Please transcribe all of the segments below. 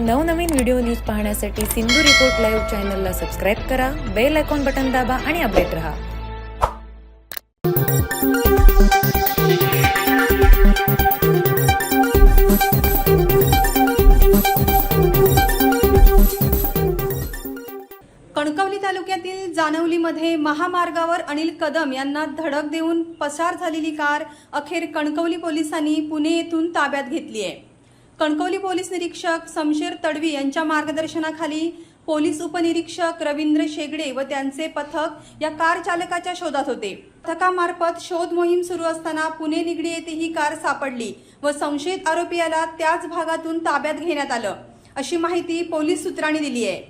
नवनवीन video news पाहण्यासाठी Sindhu report live चॅनलला सबस्क्राईब करा बेल आयकॉन बटन दाबा आणि अपडेट रहा. कणकवली तालुक्यातील जानवलीमध्ये महामार्गावर अनिल कदम यांना धडक देऊन पसार झालेली कार अखेर कणकवली पोलिसांनी पुणे येथून ताब्यात घेतली आहे. कणकवली पोलीस निरीक्षक समशेर तडवी यांच्या मार्गदर्शनाखाली पोलीस उपनिरीक्षक रवींद्र शेगडे व त्यांचे पथक या कार चालकाच्या शोधात होते. पथकामार्फत शोध मोहीम सुरू असताना पुणे निगडी येथे ही कार सापडली व संशयित आरोपीला त्याच भागातून ताब्यात घेण्यात आलं अशी माहिती पोलीस सूत्रांनी दिली आहे.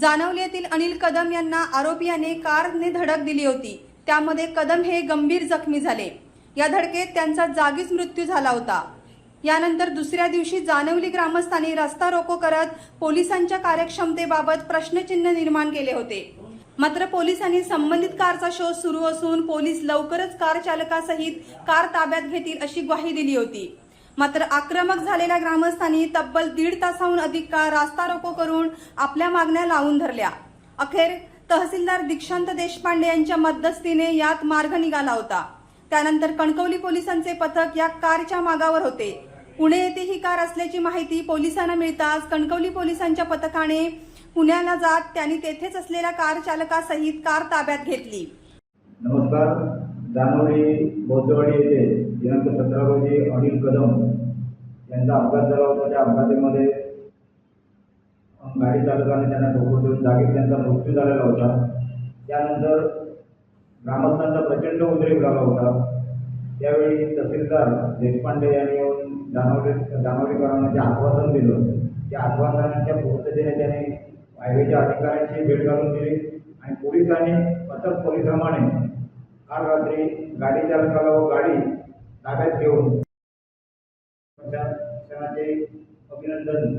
जानवली येथील अनिल कदम यांना आरोपीयाने कारने धडक दिली होती. त्यामध्ये कदम हे गंभीर जखमी झाले. या धडकेत त्यांचा जागीच मृत्यू झाला होता. यानंतर दुसऱ्या दिवशी जानवली ग्रामस्थांनी रस्ता रोको करत पोलिसांच्या कार्यक्षमतेबाबत प्रश्नचिन्ह निर्माण केले होते. मात्र पोलिसांनी संबंधित कारचा शोध सुरू असून पोलीस लवकरच कार चालकासहित कार ताब्यात घेतील अशी ग्वाही दिली होती. मात्र आक्रमक झालेल्या ग्रामस्थांनी तब्बल दीड तासाहून अधिक काळ रास्ता रोको करून आपल्या मागण्या लावून धरल्या. अखेर तहसीलदार दीक्षांत देशपांडे यांच्या मध्यस्थीने यात मार्ग निघाला होता. त्यानंतर कणकवली पोलिसांचे पथक या कारच्या मागावर होते. पुणे येथे ही कार असल्याची माहिती पोलिसांना मिळताच कणकवली पोलिसांच्या पथकाने पुण्याला जात त्यांनी तेथेच असलेल्या कार चालकासहित कार ताब्यात घेतली. नमस्कार. जानवरी बौद्धवाडी येथे दिनांक सतरा रोजी अनिल कदम यांचा अपघात झाला होता. त्या अपघातामध्ये गाडी चालकाने त्यांना ठोकर देऊन जागीच त्यांचा मृत्यू झालेला होता. त्यानंतर ग्रामस्थांचा प्रचंड उद्रेक झाला होता. त्यावेळी तहसीलदार देशपांडे यांनी येऊन जानवरी जानवरीकरांना जे आश्वासन दिलं त्या आश्वासनाच्या पूर्ततेने त्याने हायवेच्या अधिकाऱ्यांची भेट घालून दिली आणि पोलिसांनी अथक परिश्रमाने काल रात्री गाडी चालकाला व गाडी ताब्यात घेऊन प्रशासनाचे अभिनंदन